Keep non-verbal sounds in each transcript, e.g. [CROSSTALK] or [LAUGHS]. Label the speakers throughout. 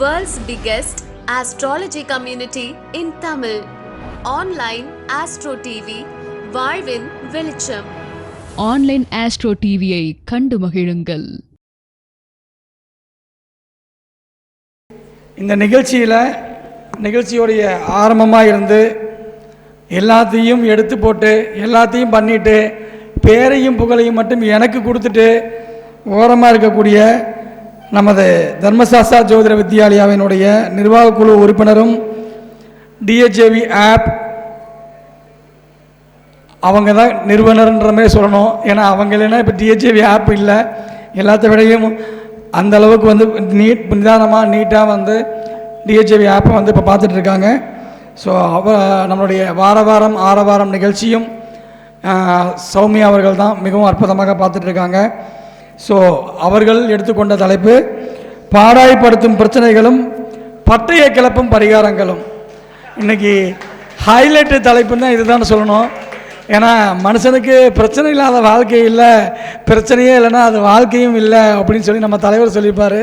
Speaker 1: world's biggest astrology community in Tamil online astro TV வாழ்வின் வெளிச்சம்
Speaker 2: online astro டிவியை கண்டு மகிழுங்கள்
Speaker 3: இந்த நிகழ்ச்சியில் நிகழ்ச்சியோடைய ஆரம்பமாக இருந்து எல்லாத்தையும் எடுத்து போட்டு எல்லாத்தையும் பண்ணிவிட்டு பேரையும் புகழையும் மட்டும் எனக்கு கொடுத்துட்டு ஓரமாக இருக்கக்கூடிய நமது தர்மசாஸ்தா ஜோதிட வித்யாலயாவினுடைய நிர்வாக குழு உறுப்பினரும் டிஎச்ஏவி ஆப் அவங்க தான் நிறுவனர்ன்ற மாதிரி சொல்லணும் ஏன்னா அவங்க இல்லைன்னா இப்போ டிஹெச்ஏவி ஆப் இல்லை எல்லாத்த விடையும் அந்த அளவுக்கு வந்து நீட் நிதானமாக நீட்டாக வந்து டிஹெச்ஏவி ஆப்பை வந்து இப்போ பார்த்துட்ருக்காங்க ஸோ அவ நம்மளுடைய வார வாரம் ஆர வாரம் நிகழ்ச்சியும் சௌமியா அவர்கள் தான் மிகவும் அற்புதமாக பார்த்துட்ருக்காங்க ஸோ அவர்கள் எடுத்துக்கொண்ட தலைப்பு பாடாய்படுத்தும் பிரச்சனைகளும் பட்டய கிளப்பும் பரிகாரங்களும் இன்றைக்கி ஹைலைட்டு தான் இதுதான் சொல்லணும் ஏன்னா மனுஷனுக்கு பிரச்சனை இல்லாத வாழ்க்கை இல்லை பிரச்சனையே இல்லைன்னா அது வாழ்க்கையும் இல்லை அப்படின்னு சொல்லி நம்ம தலைவர் சொல்லியிருப்பார்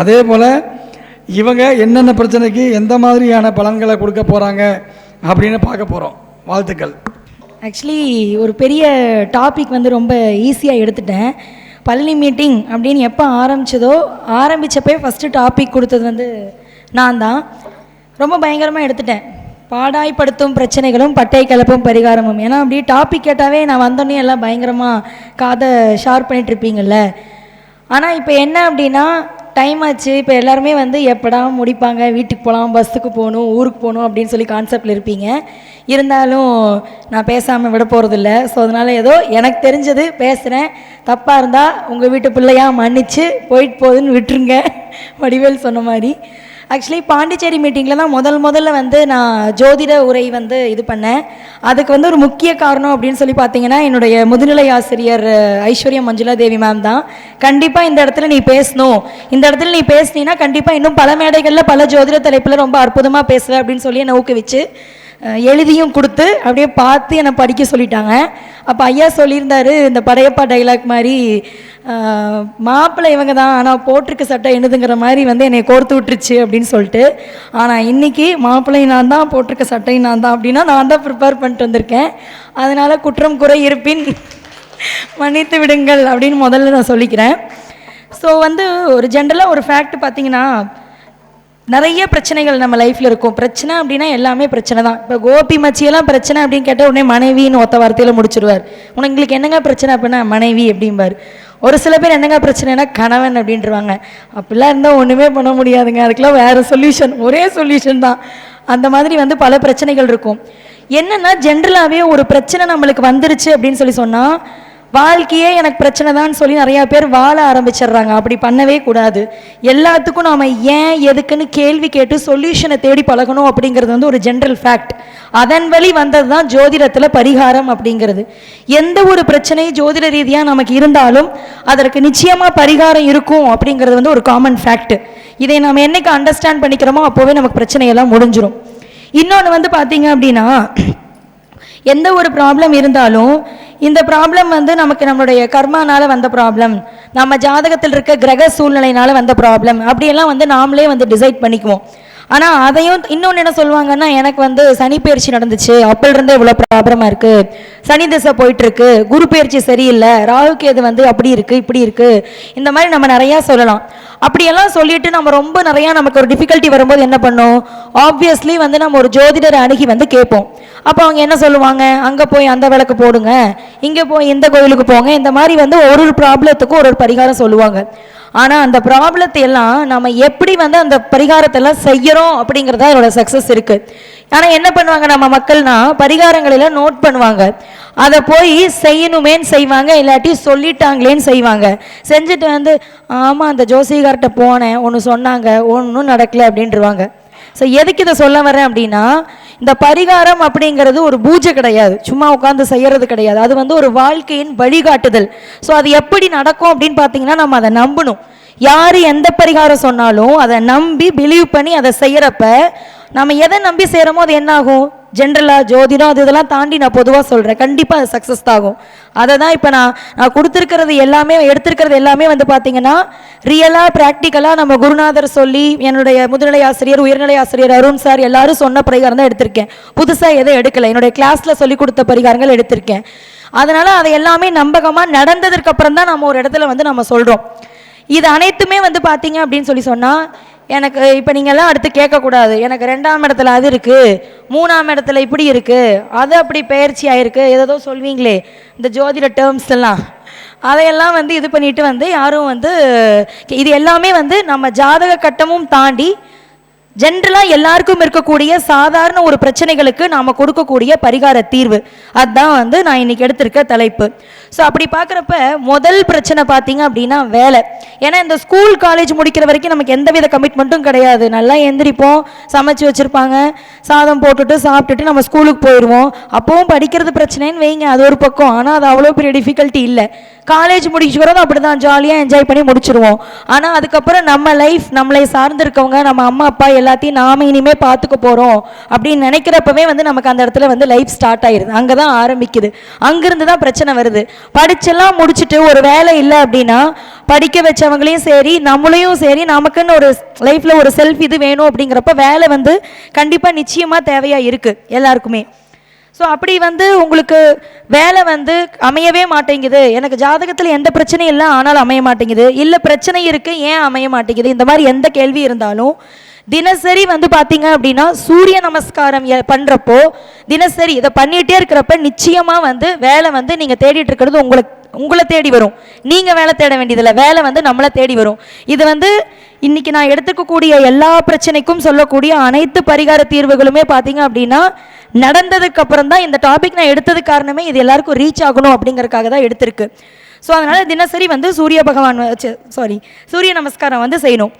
Speaker 3: அதே போல் இவங்க என்னென்ன பிரச்சனைக்கு எந்த மாதிரியான பலன்களை கொடுக்க போகிறாங்க அப்படின்னு பார்க்க போகிறோம் வாழ்த்துக்கள்
Speaker 4: ஆக்சுவலி ஒரு பெரிய டாபிக் வந்து ரொம்ப ஈஸியாக எடுத்துட்டேன் பள்ளி மீட்டிங் அப்படின்னு எப்போ ஆரம்பித்ததோ ஆரம்பித்தப்பே ஃபஸ்ட்டு டாபிக் கொடுத்தது வந்து நான் தான் ரொம்ப பயங்கரமாக எடுத்துட்டேன் பாடாய்ப்படுத்தும் பிரச்சனைகளும் பட்டை கலப்பும் பரிகாரமும் ஏன்னா அப்படியே டாபிக் கேட்டாவே நான் வந்தோடனே எல்லாம் பயங்கரமாக காதை ஷார்ப் பண்ணிகிட்ருப்பீங்கள்ல ஆனால் இப்போ என்ன அப்படின்னா டைம் ஆச்சு இப்போ எல்லாருமே வந்து எப்படா முடிப்பாங்க வீட்டுக்கு போகலாம் பஸ்ஸுக்கு போகணும் ஊருக்கு போகணும் அப்படின்னு சொல்லி கான்செப்டில் இருப்பீங்க இருந்தாலும் நான் பேசாமல் விட போகிறதில்ல ஸோ அதனால் ஏதோ எனக்கு தெரிஞ்சது பேசுகிறேன் தப்பாக இருந்தால் உங்கள் வீட்டு பிள்ளையாக மன்னித்து போயிட்டு போகுதுன்னு விட்டுருங்க [LAUGHS] வடிவேல் சொன்ன மாதிரி ஆக்சுவலி பாண்டிச்சேரி மீட்டிங்கில் தான் முதல் முதல்ல வந்து நான் ஜோதிட உரை வந்து இது பண்ணேன் அதுக்கு வந்து ஒரு முக்கிய காரணம் அப்படின்னு சொல்லி பார்த்தீங்கன்னா என்னுடைய முதுநிலை ஆசிரியர் ஐஸ்வர்யா மஞ்சுளா தேவி மேம் தான் கண்டிப்பாக இந்த இடத்துல நீ பேசணும் இந்த இடத்துல நீ பேசினீன்னா கண்டிப்பாக இன்னும் பல மேடைகளில் பல ஜோதிட தலைப்பில் ரொம்ப அற்புதமாக பேசுவேன் அப்படின்னு சொல்லி என்னை ஊக்குவிச்சு எழுதியும் கொடுத்து அப்படியே பார்த்து என்னை படிக்க சொல்லிட்டாங்க அப்போ ஐயா சொல்லியிருந்தாரு இந்த படையப்பா டைலாக் மாதிரி மாப்பிள்ளை இவங்க தான் ஆனால் போட்டிருக்க சட்டை என்னதுங்கிற மாதிரி வந்து என்னை கோர்த்து விட்டுருச்சு அப்படின்னு சொல்லிட்டு ஆனால் இன்றைக்கி மாப்பிள்ளை நான் தான் போட்டிருக்க சட்டை நான் தான் அப்படின்னா நான் தான் ப்ரிப்பேர் பண்ணிட்டு வந்திருக்கேன் அதனால் குற்றம் குறை இருப்பின் [LAUGHS] மன்னித்து விடுங்கள் அப்படின்னு முதல்ல நான் சொல்லிக்கிறேன் ஸோ வந்து ஒரு ஜென்ரலாக ஒரு ஃபேக்ட் பார்த்தீங்கன்னா நிறைய பிரச்சனைகள் நம்ம லைஃப்பில் இருக்கும் பிரச்சனை அப்படின்னா எல்லாமே பிரச்சனை தான் இப்போ கோபி மச்சியெல்லாம் பிரச்சனை அப்படின்னு கேட்டால் உடனே மனைவின்னு ஒத்த வார்த்தையில் முடிச்சிருவார் உங்களுக்கு என்னங்க பிரச்சனை அப்படின்னா மனைவி அப்படிம்பார் ஒரு சில பேர் என்னங்க பிரச்சனைனா கணவன் அப்படின்றவாங்க அப்படிலாம் இருந்தால் ஒன்றுமே பண்ண முடியாதுங்க அதுக்கெல்லாம் வேறு சொல்யூஷன் ஒரே சொல்யூஷன் தான் அந்த மாதிரி வந்து பல பிரச்சனைகள் இருக்கும் என்னென்னா ஜென்ரலாகவே ஒரு பிரச்சனை நம்மளுக்கு வந்துருச்சு அப்படின்னு சொல்லி சொன்னால் வாழ்க்கையே எனக்கு பிரச்சனை தான் சொல்லி நிறையா பேர் வாழ ஆரம்பிச்சிடுறாங்க அப்படி பண்ணவே கூடாது எல்லாத்துக்கும் நாம் ஏன் எதுக்குன்னு கேள்வி கேட்டு சொல்யூஷனை தேடி பழகணும் அப்படிங்கிறது வந்து ஒரு ஜென்ரல் ஃபேக்ட் அதன் வழி வந்தது தான் ஜோதிடத்தில் பரிகாரம் அப்படிங்கிறது எந்த ஒரு பிரச்சனை ஜோதிட ரீதியாக நமக்கு இருந்தாலும் அதற்கு நிச்சயமாக பரிகாரம் இருக்கும் அப்படிங்கிறது வந்து ஒரு காமன் ஃபேக்ட் இதை நாம் என்னைக்கு அண்டர்ஸ்டாண்ட் பண்ணிக்கிறோமோ அப்போவே நமக்கு பிரச்சனையெல்லாம் முடிஞ்சிடும் இன்னொன்று வந்து பார்த்தீங்க அப்படின்னா எந்த ஒரு ப்ராப்ளம் இருந்தாலும் இந்த ப்ராப்ளம் வந்து நமக்கு நம்மளுடைய கர்மானால வந்த ப்ராப்ளம் நம்ம ஜாதகத்தில் இருக்க கிரக சூழ்நிலையினால வந்த ப்ராப்ளம் அப்படியெல்லாம் வந்து நாமளே வந்து டிசைட் பண்ணிக்குவோம் ஆனால் அதையும் இன்னொன்று என்ன சொல்லுவாங்கன்னா எனக்கு வந்து சனி பயிற்சி நடந்துச்சு அப்போலேருந்தே இவ்வளோ ப்ராப்ளமாக இருக்குது சனி திசை போயிட்டுருக்கு குரு பயிற்சி சரியில்லை ராகுக்கு எது வந்து அப்படி இருக்குது இப்படி இருக்குது இந்த மாதிரி நம்ம நிறையா சொல்லலாம் அப்படியெல்லாம் சொல்லிட்டு நம்ம ரொம்ப நிறையா நமக்கு ஒரு டிஃபிகல்ட்டி வரும்போது என்ன பண்ணோம் ஆப்வியஸ்லி வந்து நம்ம ஒரு ஜோதிடரை அணுகி வந்து கேட்போம் அப்போ அவங்க என்ன சொல்லுவாங்க அங்கே போய் அந்த விளக்கு போடுங்க இங்கே போய் இந்த கோயிலுக்கு போங்க இந்த மாதிரி வந்து ஒரு ஒரு ப்ராப்ளத்துக்கும் ஒரு ஒரு பரிகாரம் சொல்லுவாங்க ஆனால் அந்த ப்ராப்ளத்தை எல்லாம் நம்ம எப்படி வந்து அந்த பரிகாரத்தெல்லாம் செய்கிறோம் அப்படிங்கிறதா என்னோட சக்சஸ் இருக்குது ஆனால் என்ன பண்ணுவாங்க நம்ம மக்கள்னா எல்லாம் நோட் பண்ணுவாங்க அதை போய் செய்யணுமேன்னு செய்வாங்க இல்லாட்டி சொல்லிட்டாங்களேன்னு செய்வாங்க செஞ்சுட்டு வந்து ஆமாம் அந்த ஜோசிகார்ட்ட போனேன் ஒன்று சொன்னாங்க ஒன்றும் நடக்கலை அப்படின்றவாங்க ஸோ எதுக்கு இதை சொல்ல வரேன் அப்படின்னா இந்த பரிகாரம் அப்படிங்கிறது ஒரு பூஜை கிடையாது சும்மா உட்காந்து செய்யறது கிடையாது அது வந்து ஒரு வாழ்க்கையின் வழிகாட்டுதல் ஸோ அது எப்படி நடக்கும் அப்படின்னு பார்த்தீங்கன்னா நம்ம அதை நம்பணும் யார் எந்த பரிகாரம் சொன்னாலும் அதை நம்பி பிலீவ் பண்ணி அதை செய்கிறப்ப நம்ம எதை நம்பி செய்கிறோமோ அது என்ன ஆகும் ஜென்ரலாக ஜோதிடம் அது இதெல்லாம் தாண்டி நான் பொதுவாக சொல்கிறேன் கண்டிப்பாக அது சக்ஸஸ் ஆகும் அதை தான் இப்போ நான் நான் கொடுத்துருக்கிறது எல்லாமே எடுத்திருக்கிறது எல்லாமே வந்து பார்த்தீங்கன்னா ரியலாக ப்ராக்டிக்கலாக நம்ம குருநாதர் சொல்லி என்னுடைய முதுநிலை ஆசிரியர் உயர்நிலை ஆசிரியர் அருண் சார் எல்லாரும் சொன்ன பரிகாரம் தான் எடுத்திருக்கேன் புதுசாக எதுவும் எடுக்கலை என்னுடைய கிளாஸில் சொல்லி கொடுத்த பரிகாரங்கள் எடுத்திருக்கேன் அதனால் அதை எல்லாமே நம்பகமாக நடந்ததுக்கு அப்புறம் தான் நம்ம ஒரு இடத்துல வந்து நம்ம சொல்கிறோம் இது அனைத்துமே வந்து பார்த்தீங்க அப்படின்னு சொல்லி சொன்னால் எனக்கு இப்போ நீங்கள்லாம் அடுத்து கேட்கக்கூடாது எனக்கு ரெண்டாம் இடத்துல அது இருக்குது மூணாம் இடத்துல இப்படி இருக்குது அது அப்படி பயிற்சி ஆகிருக்கு ஏதோ சொல்வீங்களே இந்த ஜோதிட டேர்ம்ஸ் எல்லாம் அதையெல்லாம் வந்து இது பண்ணிட்டு வந்து யாரும் வந்து இது எல்லாமே வந்து நம்ம ஜாதக கட்டமும் தாண்டி ஜென்ரலாக எல்லாருக்கும் இருக்கக்கூடிய சாதாரண ஒரு பிரச்சனைகளுக்கு நாம் கொடுக்கக்கூடிய பரிகார தீர்வு அதுதான் வந்து நான் இன்னைக்கு எடுத்திருக்க தலைப்பு ஸோ அப்படி பார்க்குறப்ப முதல் பிரச்சனை பார்த்தீங்க அப்படின்னா வேலை ஏன்னா இந்த ஸ்கூல் காலேஜ் முடிக்கிற வரைக்கும் நமக்கு எந்த வித கமிட்மெண்ட்டும் கிடையாது நல்லா எந்திரிப்போம் சமைச்சு வச்சுருப்பாங்க சாதம் போட்டுட்டு சாப்பிட்டுட்டு நம்ம ஸ்கூலுக்கு போயிடுவோம் அப்போவும் படிக்கிறது பிரச்சனைன்னு வைங்க அது ஒரு பக்கம் ஆனால் அது அவ்வளோ பெரிய டிஃபிகல்ட்டி இல்லை காலேஜ் முடிச்சுக்கிறதும் அப்படி தான் ஜாலியாக என்ஜாய் பண்ணி முடிச்சிருவோம் ஆனால் அதுக்கப்புறம் நம்ம லைஃப் நம்மளை சார்ந்திருக்கவங்க நம்ம அம்மா அப்பா எல்லாத்தையும் நாம் இனிமே பார்த்துக்க போகிறோம் அப்படின்னு நினைக்கிறப்பவே வந்து நமக்கு அந்த இடத்துல வந்து லைஃப் ஸ்டார்ட் ஆயிருது அங்கே தான் ஆரம்பிக்குது அங்கேருந்து தான் பிரச்சனை வருது படிச்செல்லாம் முடிச்சுட்டு ஒரு வேலை இல்லை அப்படின்னா படிக்க வச்சவங்களையும் சரி நம்மளையும் சரி நமக்குன்னு ஒரு லைஃப்பில் ஒரு செல்ஃப் இது வேணும் அப்படிங்கிறப்ப வேலை வந்து கண்டிப்பாக நிச்சயமாக தேவையாக இருக்குது எல்லாருக்குமே ஸோ அப்படி வந்து உங்களுக்கு வேலை வந்து அமையவே மாட்டேங்குது எனக்கு ஜாதகத்தில் எந்த பிரச்சனையும் இல்லை ஆனால் அமைய மாட்டேங்குது இல்லை பிரச்சனை இருக்குது ஏன் அமைய மாட்டேங்குது இந்த மாதிரி எந்த கேள்வி இருந்தாலும் தினசரி வந்து பார்த்தீங்க அப்படின்னா சூரிய நமஸ்காரம் பண்ணுறப்போ தினசரி இதை பண்ணிகிட்டே இருக்கிறப்ப நிச்சயமாக வந்து வேலை வந்து நீங்கள் தேடிட்டு இருக்கிறது உங்களுக்கு உங்களை தேடி வரும் நீங்கள் வேலை தேட வேண்டியதில்லை வேலை வந்து நம்மளை தேடி வரும் இது வந்து இன்னைக்கு நான் எடுத்துக்கக்கூடிய எல்லா பிரச்சனைக்கும் சொல்லக்கூடிய அனைத்து பரிகார தீர்வுகளுமே பார்த்தீங்க அப்படின்னா நடந்ததுக்கு அப்புறம் தான் இந்த டாபிக் நான் எடுத்தது காரணமே இது எல்லாருக்கும் ரீச் ஆகணும் அப்படிங்கறக்காக தான் எடுத்திருக்கு ஸோ அதனால் தினசரி வந்து சூரிய பகவான் சாரி சூரிய நமஸ்காரம் வந்து செய்யணும்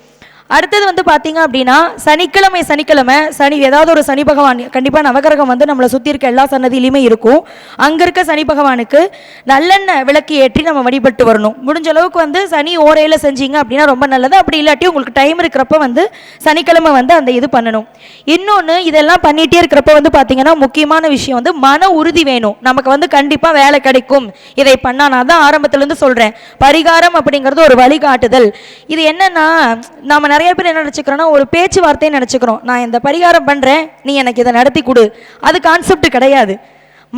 Speaker 4: அடுத்தது வந்து பார்த்தீங்க அப்படின்னா சனிக்கிழமை சனிக்கிழமை சனி ஏதாவது ஒரு சனி பகவான் கண்டிப்பாக நவகிரகம் வந்து நம்மளை சுற்றி இருக்க எல்லா சன்னதியிலையுமே இருக்கும் அங்கே இருக்க சனி பகவானுக்கு நல்லெண்ணெய் விளக்கு ஏற்றி நம்ம வழிபட்டு வரணும் முடிஞ்ச அளவுக்கு வந்து சனி ஓரையில் செஞ்சீங்க அப்படின்னா ரொம்ப நல்லது அப்படி இல்லாட்டி உங்களுக்கு டைம் இருக்கிறப்ப வந்து சனிக்கிழமை வந்து அந்த இது பண்ணணும் இன்னொன்று இதெல்லாம் பண்ணிகிட்டே இருக்கிறப்ப வந்து பார்த்தீங்கன்னா முக்கியமான விஷயம் வந்து மன உறுதி வேணும் நமக்கு வந்து கண்டிப்பாக வேலை கிடைக்கும் இதை பண்ணால் நான் தான் ஆரம்பத்துலேருந்து சொல்கிறேன் பரிகாரம் அப்படிங்கிறது ஒரு வழிகாட்டுதல் இது என்னென்னா நம்ம நிறைய பேர் என்ன நினச்சிக்கிறோன்னா ஒரு பேச்சுவார்த்தையை நினச்சிக்கிறோம் நான் இந்த பரிகாரம் பண்ணுறேன் நீ எனக்கு இதை நடத்தி கொடு அது கான்செப்ட் கிடையாது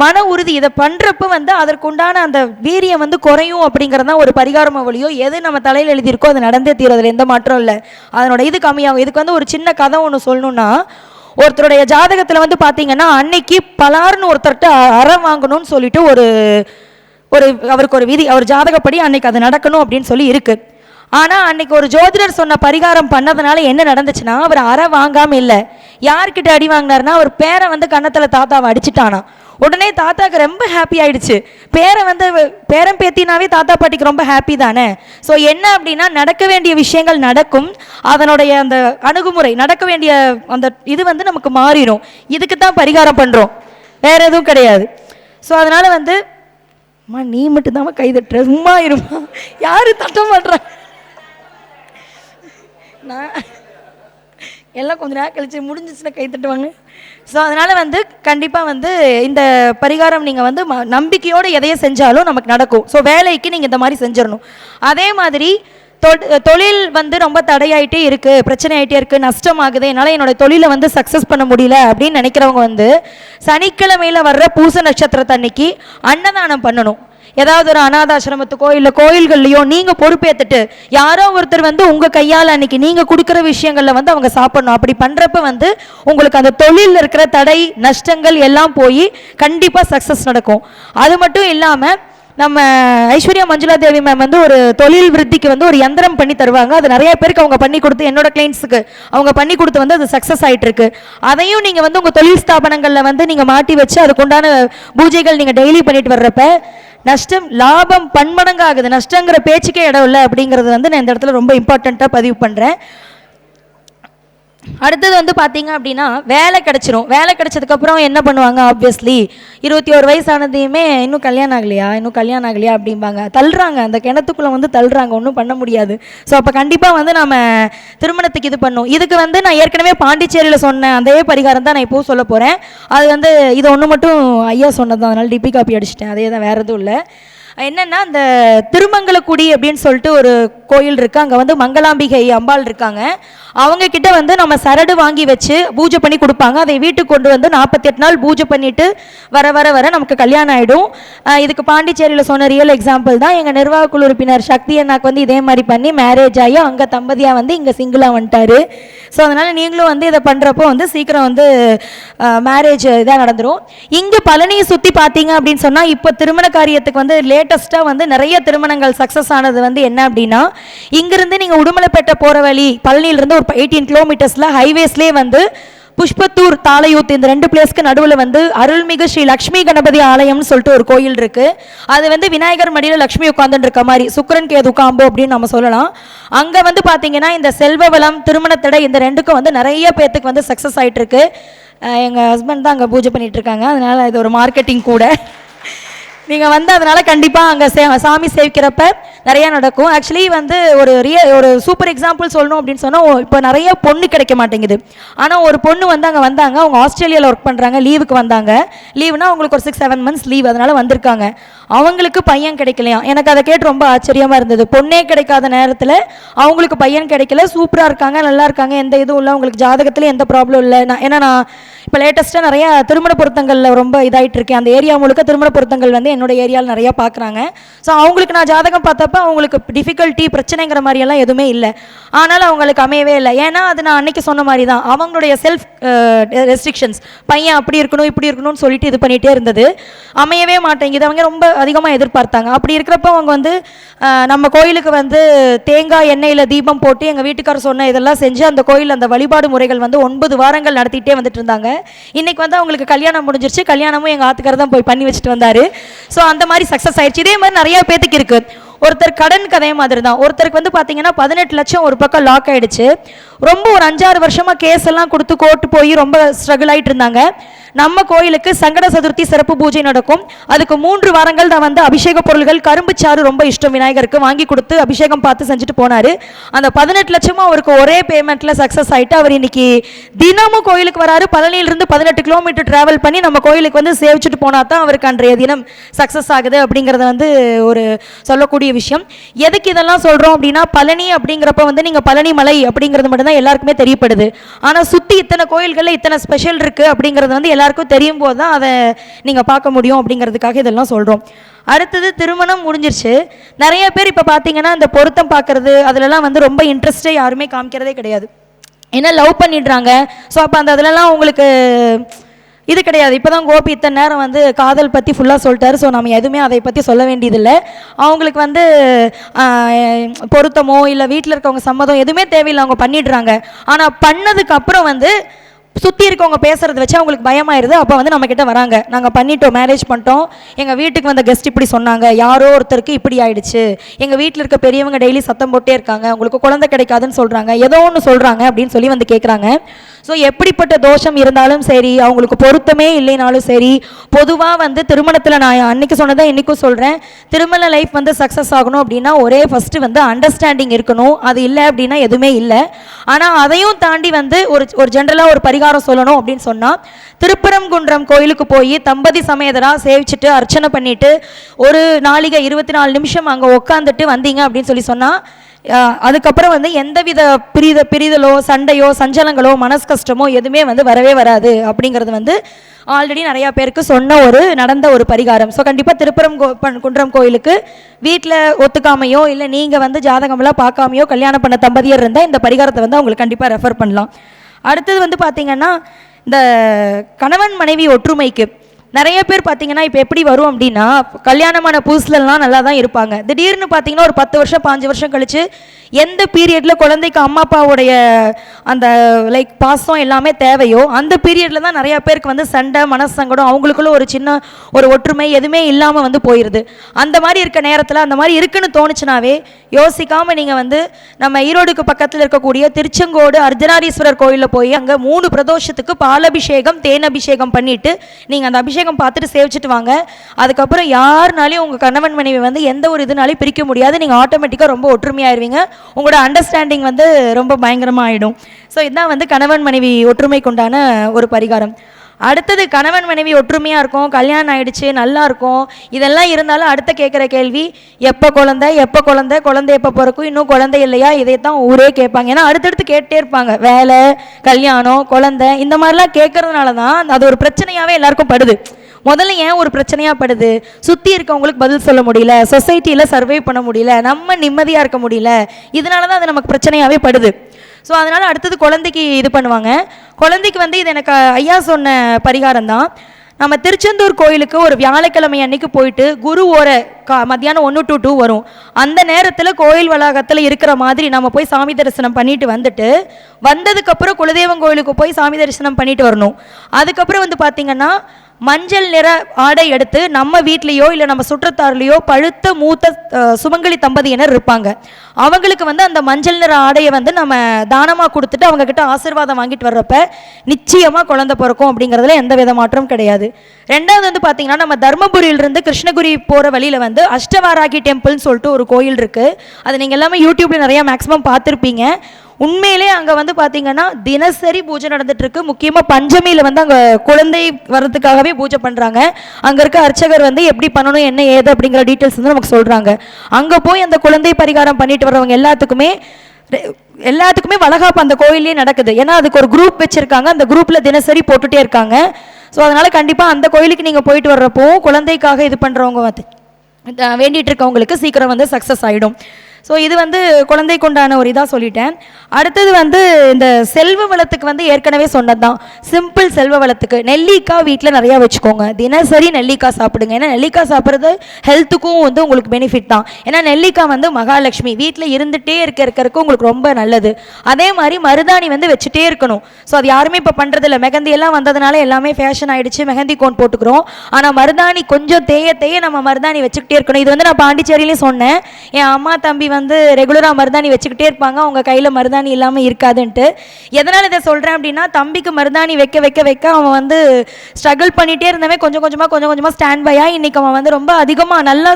Speaker 4: மன உறுதி இதை பண்ணுறப்ப வந்து அதற்குண்டான அந்த வீரியம் வந்து குறையும் அப்படிங்கிறது தான் ஒரு பரிகாரம் வழியோ எது நம்ம தலையில் எழுதியிருக்கோ அது நடந்தே தீரதில் எந்த மாற்றம் இல்லை அதனோட இது கம்மியாகும் இதுக்கு வந்து ஒரு சின்ன கதை ஒன்று சொல்லணும்னா ஒருத்தருடைய ஜாதகத்தில் வந்து பார்த்தீங்கன்னா அன்னைக்கு பலார்னு ஒருத்தர்கிட்ட அறம் வாங்கணும்னு சொல்லிட்டு ஒரு ஒரு அவருக்கு ஒரு விதி அவர் ஜாதகப்படி அன்னைக்கு அது நடக்கணும் அப்படின்னு சொல்லி இருக்குது ஆனால் அன்னைக்கு ஒரு ஜோதிடர் சொன்ன பரிகாரம் பண்ணதுனால என்ன நடந்துச்சுன்னா அவர் அறை வாங்காமல் இல்லை யார்கிட்ட அடி வாங்கினார்னா அவர் பேரை வந்து கன்னத்தில் தாத்தாவை அடிச்சுட்டானா உடனே தாத்தாக்கு ரொம்ப ஹாப்பி ஆயிடுச்சு பேரை வந்து பேரம் பேத்தினாவே தாத்தா பாட்டிக்கு ரொம்ப ஹாப்பி தானே ஸோ என்ன அப்படின்னா நடக்க வேண்டிய விஷயங்கள் நடக்கும் அதனுடைய அந்த அணுகுமுறை நடக்க வேண்டிய அந்த இது வந்து நமக்கு மாறிடும் இதுக்கு தான் பரிகாரம் பண்ணுறோம் வேற எதுவும் கிடையாது ஸோ அதனால் வந்து அம்மா நீ மட்டும்தான் கைதட்டுற சும்மா இருமா யாரு தட்ட மாட்டுற நான் எல்லாம் கொஞ்சம் நேரம் கழிச்சு முடிஞ்சிச்சுன்னா கை தட்டுவாங்க ஸோ அதனால் வந்து கண்டிப்பாக வந்து இந்த பரிகாரம் நீங்கள் வந்து நம்பிக்கையோடு எதையும் செஞ்சாலும் நமக்கு நடக்கும் ஸோ வேலைக்கு நீங்கள் இந்த மாதிரி செஞ்சிடணும் அதே மாதிரி தொழில் வந்து ரொம்ப தடையாயிட்டே இருக்குது பிரச்சனை ஆகிட்டே இருக்குது ஆகுது என்னால் என்னோடய தொழிலை வந்து சக்ஸஸ் பண்ண முடியல அப்படின்னு நினைக்கிறவங்க வந்து சனிக்கிழமையில் வர்ற பூச நட்சத்திரத்தன்னைக்கு அன்னதானம் பண்ணணும் ஏதாவது ஒரு அனாதாசிரமத்துக்கோ இல்லை கோயில்கள்லையோ நீங்கள் பொறுப்பேற்றுட்டு யாரோ ஒருத்தர் வந்து உங்கள் கையால் அன்னைக்கு நீங்கள் கொடுக்குற விஷயங்களில் வந்து அவங்க சாப்பிடணும் அப்படி பண்ணுறப்ப வந்து உங்களுக்கு அந்த தொழிலில் இருக்கிற தடை நஷ்டங்கள் எல்லாம் போய் கண்டிப்பாக சக்ஸஸ் நடக்கும் அது மட்டும் இல்லாமல் நம்ம ஐஸ்வர்யா மஞ்சுளா தேவி மேம் வந்து ஒரு தொழில் விருத்திக்கு வந்து ஒரு எந்திரம் பண்ணி தருவாங்க அது நிறைய பேருக்கு அவங்க பண்ணி கொடுத்து என்னோட கிளைண்ட்ஸுக்கு அவங்க பண்ணி கொடுத்து வந்து அது சக்ஸஸ் ஆகிட்டு இருக்கு அதையும் நீங்கள் வந்து உங்கள் தொழில் ஸ்தாபனங்களில் வந்து நீங்கள் மாட்டி வச்சு அதுக்குண்டான பூஜைகள் நீங்கள் டெய்லி பண்ணிட்டு வர்றப்ப நஷ்டம் லாபம் பன்மடங்காகுது நஷ்டங்கிற பேச்சுக்கே இடம் இல்லை அப்படிங்கிறது வந்து நான் இந்த இடத்துல ரொம்ப இம்பார்ட்டண்ட்டாக பதிவு பண்ணுறேன் அடுத்தது வந்து பார்த்தீங்க அப்படின்னா வேலை கிடச்சிரும் வேலை கிடச்சதுக்கப்புறம் என்ன பண்ணுவாங்க ஆப்வியஸ்லி இருபத்தி ஒரு வயசானதையுமே இன்னும் கல்யாணம் ஆகலையா இன்னும் கல்யாணம் ஆகலையா அப்படிம்பாங்க தள்ளுறாங்க அந்த கிணத்துக்குள்ளே வந்து தள்ளுறாங்க ஒன்றும் பண்ண முடியாது ஸோ அப்போ கண்டிப்பாக வந்து நம்ம திருமணத்துக்கு இது பண்ணும் இதுக்கு வந்து நான் ஏற்கனவே பாண்டிச்சேரியில் சொன்ன அதே பரிகாரம் தான் நான் இப்போவும் சொல்ல போகிறேன் அது வந்து இது ஒன்று மட்டும் ஐயா சொன்னது தான் அதனால் டிபி காப்பி அடிச்சிட்டேன் அதே தான் வேறு எதுவும் இல்லை என்னென்னா அந்த திருமங்கலக்குடி அப்படின்னு சொல்லிட்டு ஒரு கோயில் இருக்கு அங்கே வந்து மங்களாம்பிகை அம்பாள் இருக்காங்க அவங்க கிட்ட வந்து நம்ம சரடு வாங்கி வச்சு பூஜை பண்ணி கொடுப்பாங்க அதை வீட்டுக்கு கொண்டு வந்து நாற்பத்தெட்டு நாள் பூஜை பண்ணிவிட்டு வர வர வர நமக்கு கல்யாணம் ஆகிடும் இதுக்கு பாண்டிச்சேரியில் சொன்ன ரியல் எக்ஸாம்பிள் தான் எங்கள் நிர்வாக குழு உறுப்பினர் சக்தி அண்ணாக்கு வந்து இதே மாதிரி பண்ணி மேரேஜ் ஆகி அங்கே தம்பதியாக வந்து இங்கே சிங்கிளாக வந்துட்டார் ஸோ அதனால் நீங்களும் வந்து இதை பண்ணுறப்போ வந்து சீக்கிரம் வந்து மேரேஜ் இதாக நடந்துடும் இங்கே பழனியை சுற்றி பார்த்தீங்க அப்படின்னு சொன்னால் இப்போ திருமண காரியத்துக்கு வந்து லேட் லேட்டஸ்ட்டாக வந்து நிறைய திருமணங்கள் சக்ஸஸ் ஆனது வந்து என்ன அப்படின்னா இங்கேருந்து நீங்கள் உடுமலைப்பேட்டை போகிற வழி பழனியிலிருந்து ஒரு எயிட்டீன் கிலோமீட்டர்ஸில் ஹைவேஸ்லேயே வந்து புஷ்பத்தூர் தாலையூத்து இந்த ரெண்டு பிளேஸ்க்கு நடுவில் வந்து அருள்மிகு ஸ்ரீ லக்ஷ்மி கணபதி ஆலயம்னு சொல்லிட்டு ஒரு கோயில் இருக்கு அது வந்து விநாயகர் மடியில் லக்ஷ்மி உட்காந்துட்டு இருக்க மாதிரி சுக்கரன் கேது காம்பு அப்படின்னு நம்ம சொல்லலாம் அங்கே வந்து பார்த்தீங்கன்னா இந்த செல்வ வளம் திருமணத்தடை இந்த ரெண்டுக்கும் வந்து நிறைய பேர்த்துக்கு வந்து சக்ஸஸ் ஆகிட்டு இருக்கு எங்கள் ஹஸ்பண்ட் தான் அங்கே பூஜை பண்ணிட்டு இருக்காங்க அதனால இது ஒரு மார்க்கெட்டிங் கூட நீங்கள் வந்து அதனால் கண்டிப்பாக அங்கே சே சாமி சேவிக்கிறப்ப நிறையா நடக்கும் ஆக்சுவலி வந்து ஒரு ரிய ஒரு சூப்பர் எக்ஸாம்பிள் சொல்லணும் அப்படின்னு சொன்னால் இப்போ நிறைய பொண்ணு கிடைக்க மாட்டேங்குது ஆனால் ஒரு பொண்ணு வந்து அங்கே வந்தாங்க அவங்க ஆஸ்திரேலியாவில் ஒர்க் பண்ணுறாங்க லீவுக்கு வந்தாங்க லீவுனா அவங்களுக்கு ஒரு சிக்ஸ் செவன் மந்த்ஸ் லீவ் அதனால் வந்திருக்காங்க அவங்களுக்கு பையன் கிடைக்கலையா எனக்கு அதை கேட்டு ரொம்ப ஆச்சரியமாக இருந்தது பொண்ணே கிடைக்காத நேரத்தில் அவங்களுக்கு பையன் கிடைக்கல சூப்பராக இருக்காங்க நல்லா இருக்காங்க எந்த இதுவும் இல்லை அவங்களுக்கு ஜாதகத்தில் எந்த ப்ராப்ளம் இல்லை நான் ஏன்னா நான் இப்போ லேட்டஸ்ட்டாக நிறையா திருமண பொருத்தங்களில் ரொம்ப இதாகிட்டு இருக்கேன் அந்த ஏரியா முழுக்க திருமண பொருத்தங்கள் வந்து என்னோடய ஏரியாவில் நிறையா பார்க்குறாங்க ஸோ அவங்களுக்கு நான் ஜாதகம் பார்த்தப்ப அவங்களுக்கு டிஃபிகல்ட்டி பிரச்சனைங்கிற மாதிரியெல்லாம் எதுவுமே இல்லை ஆனால் அவங்களுக்கு அமையவே இல்லை ஏன்னா அது நான் அன்னைக்கு சொன்ன மாதிரி தான் அவங்களுடைய செல்ஃப் ரெஸ்ட்ரிக்ஷன்ஸ் பையன் அப்படி இருக்கணும் இப்படி இருக்கணும்னு சொல்லிட்டு இது பண்ணிகிட்டே இருந்தது அமையவே மாட்டேங்குது அவங்க ரொம்ப அதிகமாக எதிர்பார்த்தாங்க அப்படி இருக்கிறப்ப அவங்க வந்து நம்ம கோயிலுக்கு வந்து தேங்காய் எண்ணெயில் தீபம் போட்டு எங்கள் வீட்டுக்காரர் சொன்ன இதெல்லாம் செஞ்சு அந்த கோயில் அந்த வழிபாடு முறைகள் வந்து ஒன்பது வாரங்கள் நடத்திட்டே வந்துட்டு இருந்தாங்க இன்னைக்கு வந்து அவங்களுக்கு கல்யாணம் முடிஞ்சிருச்சு கல்யாணமும் எங்கள் ஆத்துக்கார தான் போய் பண்ணி வச்சுட்டு வந்தார் ஸோ அந்த மாதிரி சக்ஸஸ் ஆயிடுச்சு இதே மாதிரி நிறைய பேத்துக்கு இருக்குது ஒருத்தர் கடன் கதை மாதிரி தான் ஒருத்தருக்கு வந்து பார்த்தீங்கன்னா பதினெட்டு லட்சம் ஒரு பக்கம் லாக் ஆகிடுச்சு ரொம்ப ஒரு அஞ்சாறு வருஷமாக கேஸ் எல்லாம் கொடுத்து கோர்ட்டு போய் ரொம்ப ஸ்ட்ரகிள் ஆகிட்டு இருந்தாங்க நம்ம கோயிலுக்கு சங்கட சதுர்த்தி சிறப்பு பூஜை நடக்கும் அதுக்கு மூன்று வாரங்கள் தான் வந்து அபிஷேக பொருள்கள் கரும்பு சாறு ரொம்ப இஷ்டம் விநாயகருக்கு வாங்கி கொடுத்து அபிஷேகம் பார்த்து செஞ்சுட்டு போனார் அந்த பதினெட்டு லட்சமும் அவருக்கு ஒரே பேமெண்ட்டில் சக்ஸஸ் ஆகிட்டு அவர் இன்னைக்கு தினமும் கோயிலுக்கு வராரு பழனியிலிருந்து பதினெட்டு கிலோமீட்டர் ட்ராவல் பண்ணி நம்ம கோயிலுக்கு வந்து சேவிச்சுட்டு போனால் தான் அவருக்கு அன்றைய தினம் சக்ஸஸ் ஆகுது அப்படிங்கிறத வந்து ஒரு சொல்லக்கூடிய சொல்லக்கூடிய விஷயம் எதுக்கு இதெல்லாம் சொல்கிறோம் அப்படின்னா பழனி அப்படிங்கிறப்ப வந்து நீங்கள் பழனி மலை அப்படிங்கிறது மட்டும்தான் எல்லாருக்குமே தெரியப்படுது ஆனால் சுற்றி இத்தனை கோயில்களில் இத்தனை ஸ்பெஷல் இருக்குது அப்படிங்கிறது வந்து எல்லாருக்கும் தெரியும் போது தான் அதை நீங்கள் பார்க்க முடியும் அப்படிங்கிறதுக்காக இதெல்லாம் சொல்கிறோம் அடுத்தது திருமணம் முடிஞ்சிருச்சு நிறைய பேர் இப்போ பார்த்தீங்கன்னா இந்த பொருத்தம் பார்க்குறது அதுலலாம் வந்து ரொம்ப இன்ட்ரெஸ்டே யாருமே காமிக்கிறதே கிடையாது ஏன்னா லவ் பண்ணிடுறாங்க ஸோ அப்போ அந்த அதிலலாம் உங்களுக்கு இது கிடையாது இப்போ தான் கோபி இத்தனை நேரம் வந்து காதல் பற்றி ஃபுல்லாக சொல்லிட்டாரு ஸோ நம்ம எதுவுமே அதை பற்றி சொல்ல வேண்டியதில்லை அவங்களுக்கு வந்து பொருத்தமோ இல்லை வீட்டில் இருக்கவங்க சம்மதம் எதுவுமே தேவையில்லை அவங்க பண்ணிடுறாங்க ஆனால் பண்ணதுக்கப்புறம் வந்து சுற்றி இருக்கவங்க பேசுகிறத வச்சு அவங்களுக்கு பயமாயிருது அப்போ வந்து நம்மக்கிட்ட வராங்க நாங்கள் பண்ணிட்டோம் மேரேஜ் பண்ணிட்டோம் எங்கள் வீட்டுக்கு வந்த கெஸ்ட் இப்படி சொன்னாங்க யாரோ ஒருத்தருக்கு இப்படி ஆயிடுச்சு எங்கள் வீட்டில் இருக்க பெரியவங்க டெய்லி சத்தம் போட்டே இருக்காங்க உங்களுக்கு குழந்தை கிடைக்காதுன்னு சொல்கிறாங்க ஏதோ ஒன்று சொல்கிறாங்க அப்படின்னு சொல்லி வந்து கேட்குறாங்க ஸோ எப்படிப்பட்ட தோஷம் இருந்தாலும் சரி அவங்களுக்கு பொருத்தமே இல்லைனாலும் சரி பொதுவாக வந்து திருமணத்தில் நான் அன்னைக்கு சொன்னதை இன்றைக்கும் சொல்கிறேன் திருமண லைஃப் வந்து சக்ஸஸ் ஆகணும் அப்படின்னா ஒரே ஃபஸ்ட்டு வந்து அண்டர்ஸ்டாண்டிங் இருக்கணும் அது இல்லை அப்படின்னா எதுவுமே இல்லை ஆனால் அதையும் தாண்டி வந்து ஒரு ஒரு ஜென்ரலாக ஒரு பரிகாரம் சொல்லணும் அப்படின்னு சொன்னால் திருப்பரங்குன்றம் கோயிலுக்கு போய் தம்பதி சமேதராக சேவிச்சுட்டு அர்ச்சனை பண்ணிவிட்டு ஒரு நாளிகை இருபத்தி நாலு நிமிஷம் அங்கே உட்காந்துட்டு வந்தீங்க அப்படின்னு சொல்லி சொன்னால் அதுக்கப்புறம் வந்து எந்தவித பிரித பிரிதலோ சண்டையோ சஞ்சலங்களோ மனஸ்கஷ்டமோ கஷ்டமோ எதுவுமே வந்து வரவே வராது அப்படிங்கிறது வந்து ஆல்ரெடி நிறையா பேருக்கு சொன்ன ஒரு நடந்த ஒரு பரிகாரம் ஸோ கண்டிப்பாக திருப்புறம் கோ குன்றம் கோயிலுக்கு வீட்டில் ஒத்துக்காமையோ இல்லை நீங்கள் வந்து ஜாதகம்லாம் பார்க்காமையோ கல்யாணம் பண்ண தம்பதியர் இருந்தால் இந்த பரிகாரத்தை வந்து அவங்களுக்கு கண்டிப்பாக ரெஃபர் பண்ணலாம் அடுத்தது வந்து பார்த்திங்கன்னா இந்த கணவன் மனைவி ஒற்றுமைக்கு நிறைய பேர் பார்த்தீங்கன்னா இப்போ எப்படி வரும் அப்படின்னா கல்யாணமான புதுசுலலாம் நல்லா தான் இருப்பாங்க திடீர்னு பார்த்தீங்கன்னா ஒரு பத்து வருஷம் பாஞ்சு வருஷம் கழித்து எந்த பீரியடில் குழந்தைக்கு அம்மா அப்பாவுடைய அந்த லைக் பாசம் எல்லாமே தேவையோ அந்த பீரியடில் தான் நிறையா பேருக்கு வந்து சண்டை மனசங்கடம் அவங்களுக்குள்ள ஒரு சின்ன ஒரு ஒற்றுமை எதுவுமே இல்லாமல் வந்து போயிடுது அந்த மாதிரி இருக்க நேரத்தில் அந்த மாதிரி இருக்குன்னு தோணுச்சுனாவே யோசிக்காமல் நீங்கள் வந்து நம்ம ஈரோடுக்கு பக்கத்தில் இருக்கக்கூடிய திருச்செங்கோடு அர்ஜனாரீஸ்வரர் கோயிலில் போய் அங்கே மூணு பிரதோஷத்துக்கு பாலபிஷேகம் தேனபிஷேகம் பண்ணிவிட்டு நீங்கள் அந்த அபிஷேகம் அபிஷேகம் பார்த்துட்டு சேவிச்சுட்டு வாங்க அதுக்கப்புறம் யாருனாலையும் உங்கள் கணவன் மனைவி வந்து எந்த ஒரு இதுனாலையும் பிரிக்க முடியாது நீங்கள் ஆட்டோமேட்டிக்காக ரொம்ப ஒற்றுமையாயிருவீங்க உங்களோட அண்டர்ஸ்டாண்டிங் வந்து ரொம்ப பயங்கரமாக ஆகிடும் ஸோ இதுதான் வந்து கணவன் மனைவி ஒற்றுமைக்குண்டான ஒரு பரிகாரம் அடுத்தது கணவன் மனைவி ஒற்றுமையாக இருக்கும் கல்யாணம் ஆயிடுச்சு நல்லா இருக்கும் இதெல்லாம் இருந்தாலும் அடுத்த கேட்குற கேள்வி எப்போ குழந்தை எப்போ குழந்தை குழந்தை எப்போ பிறக்கும் இன்னும் குழந்தை இல்லையா இதைத்தான் ஊரே கேட்பாங்க ஏன்னா அடுத்தடுத்து கேட்டே இருப்பாங்க வேலை கல்யாணம் குழந்தை இந்த மாதிரிலாம் கேட்கறதுனால தான் அது ஒரு பிரச்சனையாகவே எல்லாருக்கும் படுது முதல்ல ஏன் ஒரு பிரச்சனையாக படுது சுற்றி இருக்கவங்களுக்கு பதில் சொல்ல முடியல சொசைட்டியில் சர்வே பண்ண முடியல நம்ம நிம்மதியாக இருக்க முடியல இதனால தான் அது நமக்கு பிரச்சனையாகவே படுது ஸோ அதனால் அடுத்தது குழந்தைக்கு இது பண்ணுவாங்க குழந்தைக்கு வந்து இது எனக்கு ஐயா சொன்ன பரிகாரம் தான் நம்ம திருச்செந்தூர் கோயிலுக்கு ஒரு வியாழக்கிழமை அன்னைக்கு போயிட்டு குரு ஓர கா மத்தியானம் ஒன்று டூ டூ வரும் அந்த நேரத்தில் கோயில் வளாகத்தில் இருக்கிற மாதிரி நம்ம போய் சாமி தரிசனம் பண்ணிட்டு வந்துட்டு வந்ததுக்கப்புறம் குலதெய்வம் கோயிலுக்கு போய் சாமி தரிசனம் பண்ணிட்டு வரணும் அதுக்கப்புறம் வந்து பார்த்திங்கன்னா மஞ்சள் நிற ஆடை எடுத்து நம்ம வீட்லேயோ இல்லை நம்ம சுற்றத்தாரிலேயோ பழுத்த மூத்த சுமங்கலி தம்பதியினர் இருப்பாங்க அவங்களுக்கு வந்து அந்த மஞ்சள் நிற ஆடையை வந்து நம்ம தானமாக கொடுத்துட்டு அவங்கக்கிட்ட ஆசிர்வாதம் வாங்கிட்டு வர்றப்ப நிச்சயமாக குழந்த பிறக்கும் அப்படிங்கிறதுல எந்த வித மாற்றமும் கிடையாது ரெண்டாவது வந்து பார்த்தீங்கன்னா நம்ம தர்மபுரியிலிருந்து கிருஷ்ணகுரி போகிற வழியில் வந்து அஷ்டவாராகி டெம்பிள்னு சொல்லிட்டு ஒரு கோயில் இருக்குது அது நீங்கள் எல்லாமே யூடியூப்பில் நிறையா மேக்ஸிமம் பார்த்துருப்பீங்க உண்மையிலே அங்கே வந்து பார்த்தீங்கன்னா தினசரி பூஜை நடந்துட்டுருக்கு முக்கியமாக பஞ்சமியில் வந்து அங்கே குழந்தை வர்றதுக்காகவே பூஜை பண்ணுறாங்க அங்கே இருக்க அர்ச்சகர் வந்து எப்படி பண்ணணும் என்ன ஏது அப்படிங்கிற டீட்டெயில்ஸ் வந்து நமக்கு சொல்கிறாங்க அங்கே போய் அந்த குழந்தை பரிகாரம் பண்ணிட்டு வரவங்க எல்லாத்துக்குமே எல்லாத்துக்குமே வளகாப்பு அந்த கோயிலே நடக்குது ஏன்னா அதுக்கு ஒரு குரூப் வச்சுருக்காங்க அந்த குரூப்பில் தினசரி போட்டுகிட்டே இருக்காங்க ஸோ அதனால் கண்டிப்பாக அந்த கோயிலுக்கு நீங்கள் போயிட்டு வர்றப்போ குழந்தைக்காக இது பண்ணுறவங்க வந்து வேண்டிகிட்டு இருக்கவங்களுக்கு சீக்கிரம் வந்து சக்ஸஸ் ஆகிடும் ஸோ இது வந்து குழந்தைக்கு உண்டான ஒரு இதாக சொல்லிட்டேன் அடுத்தது வந்து இந்த செல்வ வளத்துக்கு வந்து ஏற்கனவே சொன்னது தான் சிம்பிள் செல்வ வளத்துக்கு நெல்லிக்காய் வீட்டில் நிறையா வச்சுக்கோங்க தினசரி நெல்லிக்காய் சாப்பிடுங்க ஏன்னா நெல்லிக்காய் சாப்பிட்றது ஹெல்த்துக்கும் வந்து உங்களுக்கு பெனிஃபிட் தான் ஏன்னா நெல்லிக்காய் வந்து மகாலட்சுமி வீட்டில் இருந்துகிட்டே இருக்க இருக்கிறதுக்கு உங்களுக்கு ரொம்ப நல்லது அதே மாதிரி மருதாணி வந்து வச்சுட்டே இருக்கணும் ஸோ அது யாருமே இப்போ பண்ணுறதில்ல மெகந்தி எல்லாம் வந்ததுனால எல்லாமே ஃபேஷன் ஆகிடுச்சு மெகந்தி கோன் போட்டுக்கிறோம் ஆனால் மருதாணி கொஞ்சம் தேய தேய நம்ம மருதாணி வச்சுக்கிட்டே இருக்கணும் இது வந்து நான் பாண்டிச்சேரியிலையும் சொன்னேன் என் அம்மா தம்பி வந்து ரெகுலராக மருதாணி வச்சுக்கிட்டே இருப்பாங்க அவங்க கையில் மருதாணி இல்லாமல் இருக்காதுன்ட்டு எதனால் இதை சொல்கிறேன் அப்படின்னா தம்பிக்கு மருதாணி வைக்க வைக்க வைக்க அவன் வந்து ஸ்ட்ரகிள் பண்ணிகிட்டே இருந்தவன் கொஞ்சம் கொஞ்சமாக கொஞ்சம் கொஞ்சமாக ஸ்டாண்ட் பையாக இன்றைக்கி அவன் வந்து ரொம்ப அதிகமாக நல்லா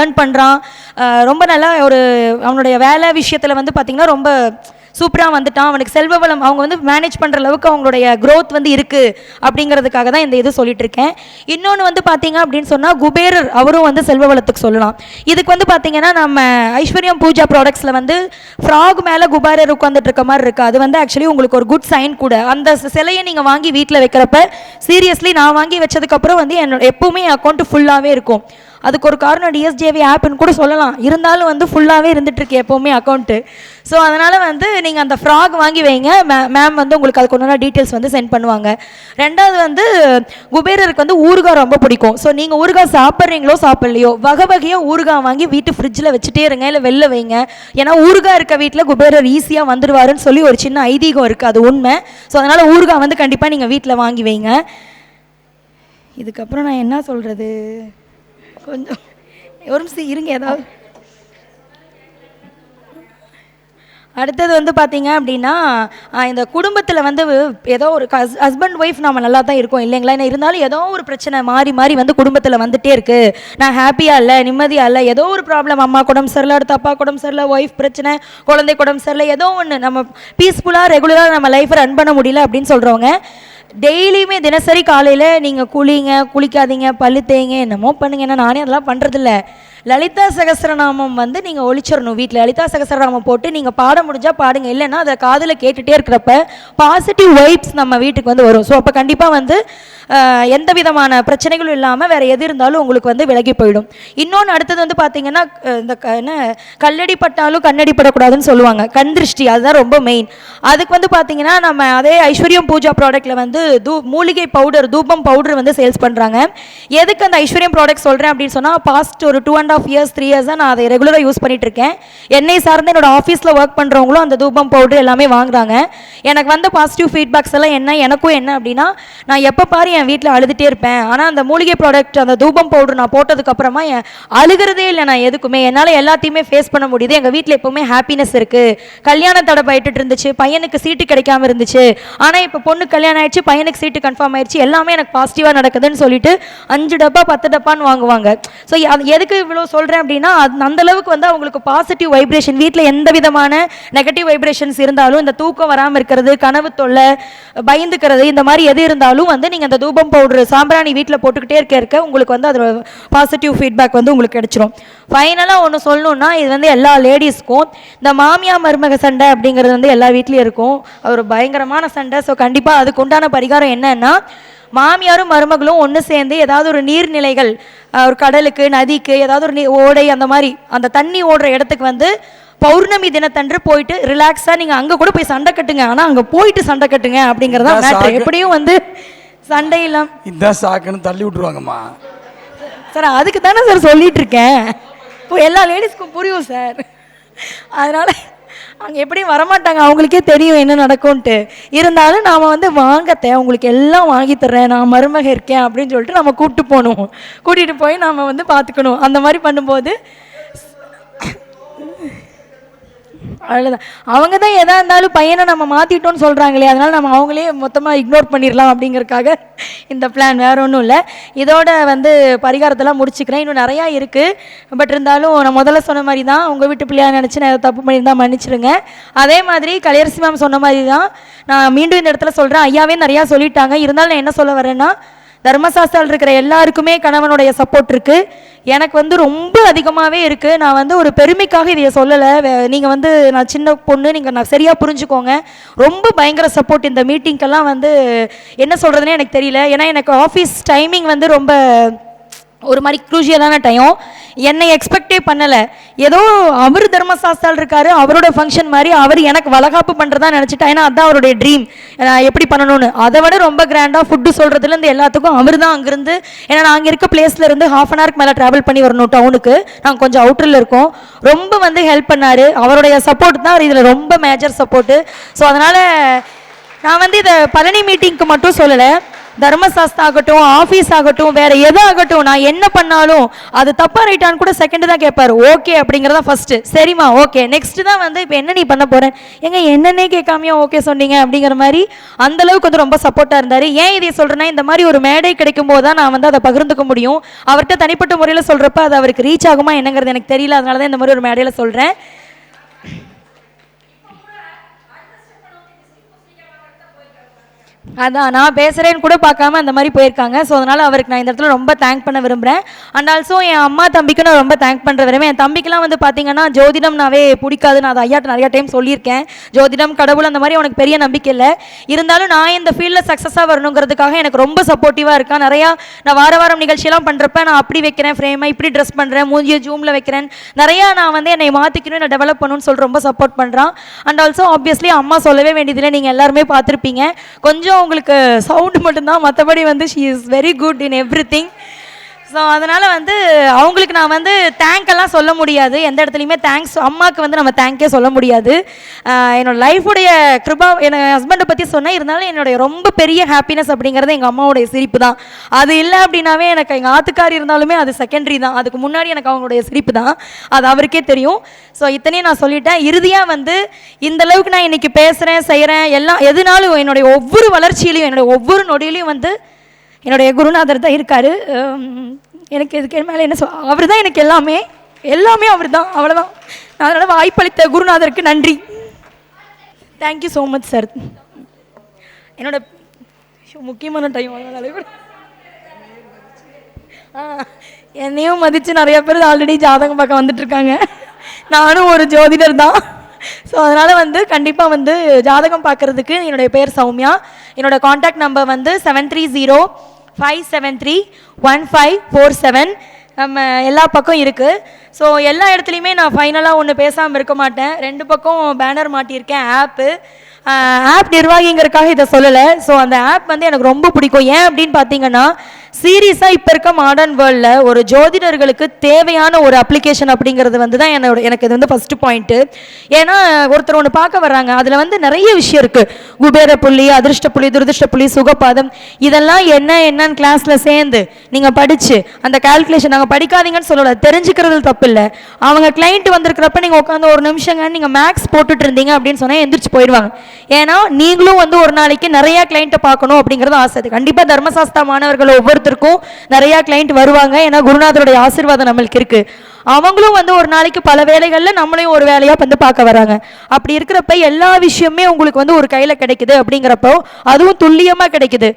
Speaker 4: ஏர்ன் பண்ணுறான் ரொம்ப நல்லா ஒரு அவனுடைய வேலை விஷயத்தில் வந்து பார்த்திங்கன்னா ரொம்ப சூப்பராக வந்துட்டான் அவனுக்கு செல்வ வளம் அவங்க வந்து மேனேஜ் பண்ணுற அளவுக்கு அவங்களுடைய க்ரோத் வந்து இருக்குது அப்படிங்கிறதுக்காக தான் இந்த இது சொல்லிட்டு இருக்கேன் இன்னொன்று வந்து பார்த்தீங்க அப்படின்னு சொன்னால் குபேரர் அவரும் வந்து செல்வ வளத்துக்கு சொல்லலாம் இதுக்கு வந்து பார்த்தீங்கன்னா நம்ம ஐஸ்வர்யம் பூஜா ப்ராடக்ட்ஸில் வந்து ஃப்ராக் மேலே குபேரர் உட்காந்துட்டு இருக்க மாதிரி இருக்குது அது வந்து ஆக்சுவலி உங்களுக்கு ஒரு குட் சைன் கூட அந்த சிலையை நீங்கள் வாங்கி வீட்டில் வைக்கிறப்ப சீரியஸ்லி நான் வாங்கி வச்சதுக்கப்புறம் வந்து என்னோட எப்பவுமே அக்கௌண்ட்டு ஃபுல்லாகவே இருக்கும் அதுக்கு ஒரு காரணம் டிஎஸ்டிஏவி ஆப்னு e கூட சொல்லலாம் இருந்தாலும் வந்து ஃபுல்லாகவே இருந்துகிட்ருக்கு எப்போவுமே அக்கௌண்ட்டு ஸோ அதனால் வந்து நீங்கள் அந்த ஃப்ராக் வாங்கி வைங்க மே மேம் வந்து உங்களுக்கு அதுக்கு ஒன்றா டீட்டெயில்ஸ் வந்து சென்ட் பண்ணுவாங்க ரெண்டாவது வந்து குபேரருக்கு வந்து ஊறுகாய் ரொம்ப பிடிக்கும் ஸோ நீங்கள் ஊறுகாய் சாப்பிட்றீங்களோ சாப்பிட்லையோ வகை வகையாக ஊறுகாய் வாங்கி வீட்டு ஃப்ரிட்ஜில் வச்சுட்டே இருங்க இல்லை வெளில வைங்க ஏன்னா ஊறுகாய் இருக்க வீட்டில் குபேரர் ஈஸியாக வந்துடுவாருன்னு சொல்லி ஒரு சின்ன ஐதீகம் இருக்குது அது உண்மை ஸோ அதனால் ஊறுகாய் வந்து கண்டிப்பாக நீங்கள் வீட்டில் வாங்கி வைங்க இதுக்கப்புறம் நான் என்ன சொல்கிறது கொஞ்சம் ஒரு நிமிஷம் இருங்க ஏதாவது அடுத்தது வந்து பார்த்தீங்க அப்படின்னா இந்த குடும்பத்தில் வந்து ஏதோ ஒரு ஹஸ்பண்ட் ஒய்ஃப் நம்ம நல்லா தான் இருக்கோம் இல்லைங்களா ஏன்னா இருந்தாலும் ஏதோ ஒரு பிரச்சனை மாறி மாறி வந்து குடும்பத்தில் வந்துட்டே இருக்குது நான் ஹாப்பியாக இல்லை நிம்மதியாக இல்லை ஏதோ ஒரு ப்ராப்ளம் அம்மா குடம் சரியில்லை அடுத்த அப்பா குடம் சரியில்லை ஒய்ஃப் பிரச்சனை குழந்தை குடம் சரியில்லை ஏதோ ஒன்று நம்ம பீஸ்ஃபுல்லாக ரெகுலராக நம்ம லைஃப்பை ரன் பண்ண முடியல அப்படின்னு சொல்கிறவங்க டெய்லியுமே தினசரி காலையில் நீங்கள் குளிங்க குளிக்காதீங்க பல்லு தேய்ங்க என்னமோ பண்ணுங்க ஏன்னா நானே அதெல்லாம் பண்ணுறதில்ல லலிதா சகசரநாமம் வந்து நீங்கள் ஒழிச்சிடணும் வீட்டில் லலிதா சகசரநாமம் போட்டு நீங்கள் பாட முடிஞ்சால் பாடுங்க இல்லைன்னா அதை காதில் கேட்டுகிட்டே இருக்கிறப்ப பாசிட்டிவ் வைப்ஸ் நம்ம வீட்டுக்கு வந்து வரும் ஸோ அப்போ கண்டிப்பாக வந்து எந்த விதமான பிரச்சனைகளும் இல்லாமல் வேறு எது இருந்தாலும் உங்களுக்கு வந்து விலகி போயிடும் இன்னொன்று அடுத்தது வந்து பார்த்தீங்கன்னா இந்த என்ன கல்லடி பட்டாலும் கண்ணடி படக்கூடாதுன்னு சொல்லுவாங்க கண் திருஷ்டி அதுதான் ரொம்ப மெயின் அதுக்கு வந்து பார்த்தீங்கன்னா நம்ம அதே ஐஸ்வர்யம் பூஜா ப்ராடக்ட்டில் வந்து தூ மூலிகை பவுடர் தூபம் பவுடர் வந்து சேல்ஸ் பண்ணுறாங்க எதுக்கு அந்த ஐஸ்வர்யம் ப்ராடக்ட் சொல்கிறேன் அப்படின்னு சொன்னால் பாஸ்ட் ஒரு two and and half years three இயர்ஸாக நான் அதை ரெகுலராக யூஸ் பண்ணிட்டு இருக்கேன் என்னை சார்ந்து என்னோட ஆஃபீஸில் ஒர்க் பண்ணுறவங்களும் அந்த தூபம் பவுடர் எல்லாமே வாங்குறாங்க எனக்கு வந்த பாசிட்டிவ் ஃபீட்பேக்ஸ் எல்லாம் என்ன எனக்கும் என்ன அப்படின்னா நான் எப்போ பாரு என் வீட்டில் அழுதுகிட்டே இருப்பேன் ஆனால் அந்த மூலிகை ப்ராடக்ட் அந்த தூபம் பவுடர் நான் போட்டதுக்கப்புறமா என் அழுகிறதே இல்லை நான் எதுக்குமே என்னால் எல்லாத்தையுமே ஃபேஸ் பண்ண முடியுது எங்கள் வீட்டில் எப்போவுமே ஹாப்பினஸ் இருக்குது கல்யாண தடை போயிட்டு இருந்துச்சு பையனுக்கு சீட்டு கிடைக்காம இருந்துச்சு ஆனால் இப்போ பொண்ணு கல்யாணம் ஆயிடுச்சு பையனுக்கு சீட்டு கன்ஃபார்ம் ஆயிடுச்சு எல்லாமே எனக்கு பாசிட்டிவாக நடக்குதுன்னு சொல்லிட்டு அஞ்சு டப்பா பத்து டப்பான்னு வாங்குவாங்க ஸோ எதுக்கு இவ்வளோ எவ்வளோ சொல்கிறேன் அப்படின்னா அந்த அளவுக்கு வந்து அவங்களுக்கு பாசிட்டிவ் வைப்ரேஷன் வீட்டில் எந்த விதமான நெகட்டிவ் வைப்ரேஷன்ஸ் இருந்தாலும் இந்த தூக்கம் வராமல் இருக்கிறது கனவு தொல்லை பயந்துக்கிறது இந்த மாதிரி எது இருந்தாலும் வந்து நீங்கள் அந்த தூபம் பவுடர் சாம்பிராணி வீட்டில் போட்டுக்கிட்டே இருக்க இருக்க உங்களுக்கு வந்து அதோட பாசிட்டிவ் ஃபீட்பேக் வந்து உங்களுக்கு கிடைச்சிரும் ஃபைனலாக ஒன்று சொல்லணும்னா இது வந்து எல்லா லேடிஸ்க்கும் இந்த மாமியா மருமக சண்டை அப்படிங்கிறது வந்து எல்லா வீட்லேயும் இருக்கும் ஒரு பயங்கரமான சண்டை ஸோ கண்டிப்பாக அதுக்கு உண்டான பரிகாரம் என்னன்னா மாமியாரும் மருமகளும் ஒன்று சேர்ந்து ஏதாவது ஒரு நீர்நிலைகள் ஒரு கடலுக்கு நதிக்கு ஏதாவது ஒரு ஓடை அந்த மாதிரி அந்த தண்ணி ஓடுற இடத்துக்கு வந்து பௌர்ணமி தினத்தன்று போயிட்டு ரிலாக்ஸாக நீங்கள் அங்கே கூட போய் சண்டை கட்டுங்க ஆனால் அங்கே போயிட்டு சண்டை கட்டுங்க அப்படிங்கிறதா மேட்ரு எப்படியும் வந்து சண்டை இல்லாம
Speaker 3: இதான் சாக்குன்னு தள்ளி விட்டுருவாங்கம்மா
Speaker 4: சார் அதுக்கு தானே சார் சொல்லிட்டு இருக்கேன் இப்போ எல்லா லேடிஸ்க்கும் புரியும் சார் அதனால் அங்க எப்படியும் வரமாட்டாங்க அவங்களுக்கே தெரியும் என்ன நடக்கும்ன்ட்டு இருந்தாலும் நாம வந்து வாங்கத்தேன் அவங்களுக்கு எல்லாம் வாங்கி தர்றேன் நான் மருமக இருக்கேன் அப்படின்னு சொல்லிட்டு நம்ம கூப்பிட்டு போகணும் கூட்டிட்டு போய் நாம வந்து பாத்துக்கணும் அந்த மாதிரி பண்ணும்போது அவ்வளோதான் அவங்க தான் எதா இருந்தாலும் பையனை நம்ம மாற்றிட்டோம்னு சொல்கிறாங்களே அதனால் நம்ம அவங்களே மொத்தமாக இக்னோர் பண்ணிடலாம் அப்படிங்கிறதுக்காக இந்த பிளான் வேறு ஒன்றும் இல்லை இதோட வந்து பரிகாரத்தெல்லாம் முடிச்சுக்கிறேன் இன்னும் நிறையா இருக்குது பட் இருந்தாலும் நான் முதல்ல சொன்ன மாதிரி தான் உங்கள் வீட்டு பிள்ளையாக நினச்சி நான் தப்பு பண்ணியிருந்தா மன்னிச்சிருங்க அதே மாதிரி கலையரசி மேம் சொன்ன மாதிரி தான் நான் மீண்டும் இந்த இடத்துல சொல்கிறேன் ஐயாவே நிறையா சொல்லிட்டாங்க இருந்தாலும் நான் என்ன சொல்ல வரேன்னா தர்மசாஸ்திரால் இருக்கிற எல்லாருக்குமே கணவனுடைய சப்போர்ட் இருக்குது எனக்கு வந்து ரொம்ப அதிகமாகவே இருக்குது நான் வந்து ஒரு பெருமைக்காக இதை சொல்லலை நீங்கள் வந்து நான் சின்ன பொண்ணு நீங்கள் நான் சரியாக புரிஞ்சுக்கோங்க ரொம்ப பயங்கர சப்போர்ட் இந்த மீட்டிங்க்கெல்லாம் வந்து என்ன சொல்கிறதுனே எனக்கு தெரியல ஏன்னா எனக்கு ஆஃபீஸ் டைமிங் வந்து ரொம்ப ஒரு மாதிரி குரூஷியலான டைம் என்னை எக்ஸ்பெக்டே பண்ணலை ஏதோ அவர் தர்மசாஸ்தால் இருக்காரு அவரோட ஃபங்க்ஷன் மாதிரி அவர் எனக்கு வளகாப்பு பண்ணுறதா நினச்சிட்டேன் ஏன்னா அதான் அவருடைய ட்ரீம் எப்படி பண்ணணும்னு அதை விட ரொம்ப கிராண்டாக ஃபுட்டு சொல்கிறதுலேருந்து எல்லாத்துக்கும் அவர் தான் அங்கேருந்து ஏன்னா நாங்கள் இருக்க பிளேஸ்லேருந்து ஹாஃப் அன் ஹவருக்கு மேலே ட்ராவல் பண்ணி வரணும் டவுனுக்கு நாங்கள் கொஞ்சம் அவுட்டரில் இருக்கோம் ரொம்ப வந்து ஹெல்ப் பண்ணார் அவருடைய சப்போர்ட் தான் இதில் ரொம்ப மேஜர் சப்போர்ட்டு ஸோ அதனால் நான் வந்து இதை பழனி மீட்டிங்க்கு மட்டும் சொல்லலை தர்மசாஸ்தா ஆகட்டும் ஆஃபீஸ் ஆகட்டும் வேற எது ஆகட்டும் நான் என்ன பண்ணாலும் அது தப்பா ரைட்டான்னு கூட செகண்ட் தான் கேட்பாரு ஓகே அப்படிங்கிறதா ஃபர்ஸ்ட் சரிம்மா ஓகே நெக்ஸ்ட் தான் வந்து இப்போ என்ன நீ பண்ண போறேன் எங்க என்னன்னே கேட்காமையா ஓகே சொன்னீங்க அப்படிங்கிற மாதிரி அந்த அளவுக்கு வந்து ரொம்ப சப்போர்ட்டா இருந்தாரு ஏன் இதை சொல்றேன்னா இந்த மாதிரி ஒரு மேடை கிடைக்கும் போது தான் நான் வந்து அதை பகிர்ந்துக்க முடியும் அவர்கிட்ட தனிப்பட்ட முறையில் சொல்றப்ப அது அவருக்கு ரீச் ஆகுமா என்னங்கிறது எனக்கு தெரியல அதனால தான் இந்த மாதிரி ஒரு மேடையில் சொல்றேன் அதான் நான் பேசுகிறேன்னு கூட பார்க்காம அந்த மாதிரி போயிருக்காங்க ஸோ அதனால் அவருக்கு நான் இந்த இடத்துல ரொம்ப தேங்க் பண்ண விரும்புகிறேன் அண்ட் ஆல்சோ என் அம்மா தம்பிக்கு நான் ரொம்ப தேங்க் பண்ணுற விரும்புகிறேன் என் தம்பிக்கெலாம் வந்து பார்த்தீங்கன்னா ஜோதிடம்னாவே பிடிக்காது நான் அதை ஐயாட்ட நிறையா டைம் சொல்லியிருக்கேன் ஜோதிடம் கடவுள் அந்த மாதிரி உனக்கு பெரிய நம்பிக்கை இல்லை இருந்தாலும் நான் இந்த ஃபீல்டில் சக்ஸஸாக வரணுங்கிறதுக்காக எனக்கு ரொம்ப சப்போர்ட்டிவாக இருக்கான் நிறையா நான் வார வாரம் நிகழ்ச்சியெல்லாம் பண்ணுறப்ப நான் அப்படி வைக்கிறேன் ஃப்ரேமை இப்படி ட்ரெஸ் பண்ணுறேன் மூஞ்சியை ஜூமில் வைக்கிறேன் நிறையா நான் வந்து என்னை மாற்றிக்கணும் நான் டெவலப் பண்ணணும்னு சொல்லி ரொம்ப சப்போர்ட் பண்ணுறான் அண்ட் ஆல்சோ ஆப்வியஸ்லி அம்மா சொல்லவே வேண்டியதில்லை நீங்கள் எல்லாருமே பார்த்துருப்பீங்க கொஞ்சம் கொஞ்சம் உங்களுக்கு சவுண்டு மட்டும்தான் மற்றபடி வந்து she is very good in everything so அதனால் வந்து அவங்களுக்கு நான் வந்து தேங்க்கெல்லாம் சொல்ல முடியாது எந்த இடத்துலையுமே தேங்க்ஸ் அம்மாவுக்கு வந்து நம்ம தேங்க்கே சொல்ல முடியாது என்னோடய லைஃபுடைய கிருபா என் ஹஸ்பண்டை பற்றி சொன்னேன் இருந்தாலும் என்னுடைய ரொம்ப பெரிய ஹாப்பினஸ் அப்படிங்கிறது எங்கள் அம்மாவுடைய சிரிப்பு தான் அது இல்லை அப்படின்னாவே எனக்கு எங்கள் ஆத்துக்கார் இருந்தாலுமே அது செகண்டரி தான் அதுக்கு முன்னாடி எனக்கு அவங்களுடைய சிரிப்பு தான் அது அவருக்கே தெரியும் ஸோ இத்தனையும் நான் சொல்லிட்டேன் இறுதியாக வந்து இந்த அளவுக்கு நான் இன்றைக்கி பேசுகிறேன் செய்கிறேன் எல்லாம் எதுனாலும் என்னுடைய ஒவ்வொரு வளர்ச்சியிலையும் என்னுடைய ஒவ்வொரு நொடியிலையும் வந்து என்னுடைய குருநாதர் தான் இருக்கார் எனக்கு இதுக்கு மேலே என்ன சொல் அவர் தான் எனக்கு எல்லாமே எல்லாமே அவர் தான் அவ்வளோதான் அதனால் வாய்ப்பளித்த குருநாதருக்கு நன்றி தேங்க்யூ ஸோ மச் சார் என்னோட முக்கியமான டைம் என்னையும் மதித்து நிறைய பேர் ஆல்ரெடி ஜாதகம் பார்க்க வந்துட்டுருக்காங்க நானும் ஒரு ஜோதிடர் தான் ஸோ அதனால் வந்து கண்டிப்பாக வந்து ஜாதகம் பார்க்குறதுக்கு என்னுடைய பேர் சௌமியா என்னோடய காண்டாக்ட் நம்பர் வந்து seven three zero five seven three one five four seven நம்ம எல்லா பக்கம் இருக்குது ஸோ எல்லா இடத்துலையுமே நான் ஃபைனலாக ஒன்று பேசாமல் இருக்க மாட்டேன் ரெண்டு பக்கம் பேனர் மாட்டியிருக்கேன் ஆப்பு ஆப் நிர்வாகிங்கிறதுக்காக இதை சொல்லலை ஸோ அந்த ஆப் வந்து எனக்கு ரொம்ப பிடிக்கும் ஏன் அப்படின்னு பார்த்தீங்கன்னா சீரியஸாக இப்போ இருக்க மாடர்ன் வேர்ல்டில் ஒரு ஜோதிடர்களுக்கு தேவையான ஒரு அப்ளிகேஷன் அப்படிங்கிறது வந்து தான் என்னோட எனக்கு இது வந்து ஃபஸ்ட்டு பாயிண்ட்டு ஏன்னா ஒருத்தர் ஒன்று பார்க்க வர்றாங்க அதில் வந்து நிறைய விஷயம் இருக்குது குபேர புள்ளி அதிர்ஷ்ட புள்ளி துரதிருஷ்ட புள்ளி சுகப்பாதம் இதெல்லாம் என்ன என்னன்னு கிளாஸில் சேர்ந்து நீங்கள் படித்து அந்த கால்குலேஷன் நாங்கள் படிக்காதீங்கன்னு சொல்லலை தெரிஞ்சுக்கிறது தப்பு இல்லை அவங்க கிளைண்ட் வந்திருக்கிறப்ப நீங்கள் உட்காந்து ஒரு நிமிஷங்க நீங்கள் மேக்ஸ் போட்டுட்டு இருந்தீங்க அப்படின்னு சொன்னால் எந்திரிச்சு போயிடுவாங்க ஏன்னா நீங்களும் வந்து ஒரு நாளைக்கு நிறையா கிளைண்ட்டை பார்க்கணும் அப்படிங்கிறது ஆசை கண்டிப்பாக தர்மசாஸ்தா மாணவர்கள் ஒவ்வொரு ஒவ்வொருத்தருக்கும் நிறையா கிளைண்ட் வருவாங்க ஏன்னா குருநாதருடைய ஆசிர்வாதம் நம்மளுக்கு இருக்குது அவங்களும் வந்து ஒரு நாளைக்கு பல வேலைகளில் நம்மளையும் ஒரு வேலையாக வந்து பார்க்க வராங்க அப்படி இருக்கிறப்ப எல்லா விஷயமே உங்களுக்கு வந்து ஒரு கையில் கிடைக்குது அப்படிங்கிறப்போ அதுவும் துல்லியமாக கிடைக்குது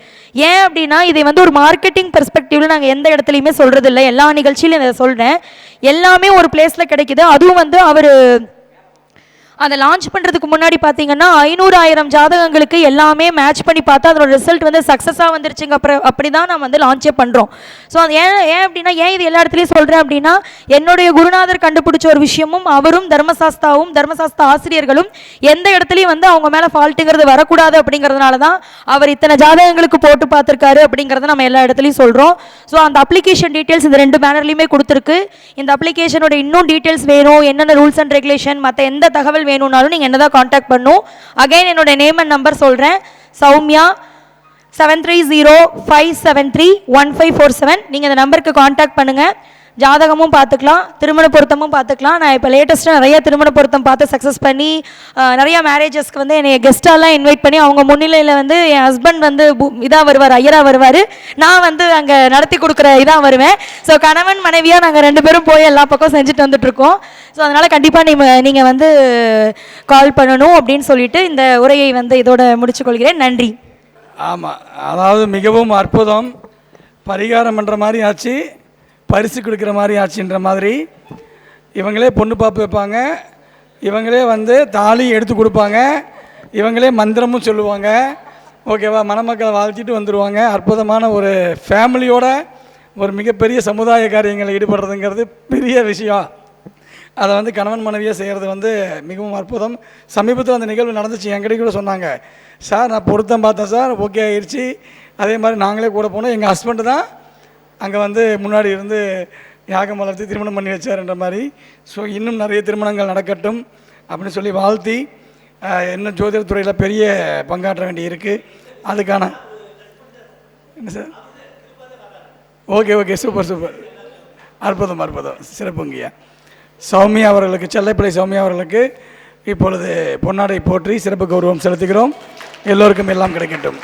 Speaker 4: ஏன் அப்படின்னா இதை வந்து ஒரு மார்க்கெட்டிங் பெர்ஸ்பெக்டிவ்ல நாங்கள் எந்த இடத்துலையுமே சொல்கிறது இல்லை எல்லா நிகழ்ச்சியிலும் இதை சொல்கிறேன் எல்லாமே ஒரு பிளேஸ்ல கிடைக்குது அதுவும் வந்து அவர் அதை லான்ச் பண்ணுறதுக்கு முன்னாடி பார்த்தீங்கன்னா ஐநூறு ஆயிரம் ஜாதகங்களுக்கு எல்லாமே மேட்ச் பண்ணி பார்த்தா அதோட ரிசல்ட் வந்து சக்ஸஸாக வந்துருச்சுங்க அப்புறம் அப்படி தான் நான் வந்து லான்ச்சே பண்ணுறோம் ஸோ அது ஏன் ஏன் அப்படின்னா ஏன் இது எல்லா இடத்துலையும் சொல்கிறேன் அப்படின்னா என்னுடைய குருநாதர் கண்டுபிடிச்ச ஒரு விஷயமும் அவரும் தர்மசாஸ்தாவும் தர்மசாஸ்தா ஆசிரியர்களும் எந்த இடத்துலையும் வந்து அவங்க மேலே ஃபால்ட்டுங்கிறது வரக்கூடாது அப்படிங்கிறதுனால தான் அவர் இத்தனை ஜாதகங்களுக்கு போட்டு பார்த்துருக்காரு அப்படிங்கிறத நம்ம எல்லா இடத்துலையும் சொல்கிறோம் ஸோ அந்த அப்ளிகேஷன் டீட்டெயில்ஸ் இந்த ரெண்டு பேனர்லையுமே கொடுத்துருக்கு இந்த அப்ளிகேஷனோட இன்னும் டீட்டெயில்ஸ் வேணும் என்னென்ன ரூல்ஸ் அண்ட் ரெகுலேஷன் மற்ற எந்த தகவல் தகவல் வேணும்னாலும் நீங்கள் என்ன தான் காண்டாக்ட் பண்ணும் அகைன் என்னோட நேம் அண்ட் நம்பர் சொல்கிறேன் Soumya seven three zero five seven three one five four seven நீங்கள் இந்த நம்பருக்கு காண்டாக்ட் பண்ணுங்கள் ஜாதகமும் பார்த்துக்கலாம் திருமண பொருத்தமும் பார்த்துக்கலாம் நான் இப்போ லேட்டஸ்ட்டாக நிறைய திருமண பொருத்தம் பார்த்து சக்ஸஸ் பண்ணி நிறையா மேரேஜஸ்க்கு வந்து என்னை கெஸ்ட்டாலாம் இன்வைட் பண்ணி அவங்க முன்னிலையில் வந்து என் ஹஸ்பண்ட் வந்து இதாக வருவார் ஐயராக வருவார் நான் வந்து அங்கே நடத்தி கொடுக்குற இதாக வருவேன் ஸோ கணவன் மனைவியாக நாங்கள் ரெண்டு பேரும் போய் எல்லா பக்கம் செஞ்சுட்டு வந்துட்ருக்கோம் ஸோ அதனால் கண்டிப்பாக நீ நீங்கள் வந்து கால் பண்ணணும் அப்படின்னு சொல்லிட்டு இந்த உரையை வந்து இதோட முடிச்சுக்கொள்கிறேன் நன்றி
Speaker 3: ஆமாம் அதாவது மிகவும் அற்புதம் பரிகாரம் பண்ணுற மாதிரி ஆச்சு பரிசு கொடுக்குற மாதிரி ஆச்சுன்ற மாதிரி இவங்களே பொண்ணு பாப்பு வைப்பாங்க இவங்களே வந்து தாலி எடுத்து கொடுப்பாங்க இவங்களே மந்திரமும் சொல்லுவாங்க ஓகேவா மணமக்களை வாழ்த்திட்டு வந்துடுவாங்க அற்புதமான ஒரு ஃபேமிலியோட ஒரு மிகப்பெரிய சமுதாய காரியங்களில் ஈடுபடுறதுங்கிறது பெரிய விஷயம் அதை வந்து கணவன் மனைவியாக செய்கிறது வந்து மிகவும் அற்புதம் சமீபத்தில் அந்த நிகழ்வு நடந்துச்சு என்கிட்ட கூட சொன்னாங்க சார் நான் பொருத்தம் பார்த்தேன் சார் ஓகே ஆயிடுச்சு அதே மாதிரி நாங்களே கூட போனோம் எங்கள் ஹஸ்பண்டு தான் அங்கே வந்து முன்னாடி இருந்து யாகம் வளர்த்து திருமணம் பண்ணி வச்சார்ன்ற மாதிரி ஸோ இன்னும் நிறைய திருமணங்கள் நடக்கட்டும் அப்படின்னு சொல்லி வாழ்த்தி இன்னும் ஜோதிட துறையில் பெரிய பங்காற்ற வேண்டி இருக்குது அதுக்கான என்ன sir okay okay super super அற்புதம் அற்புதம் சிறப்புங்கய்யா சௌமியா அவர்களுக்கு செல்லைப்பிள்ளை சௌமியா அவர்களுக்கு இப்பொழுது பொன்னாடை போற்றி சிறப்பு கௌரவம் செலுத்துகிறோம் எல்லோருக்கும் எல்லாம் கிடைக்கட்டும்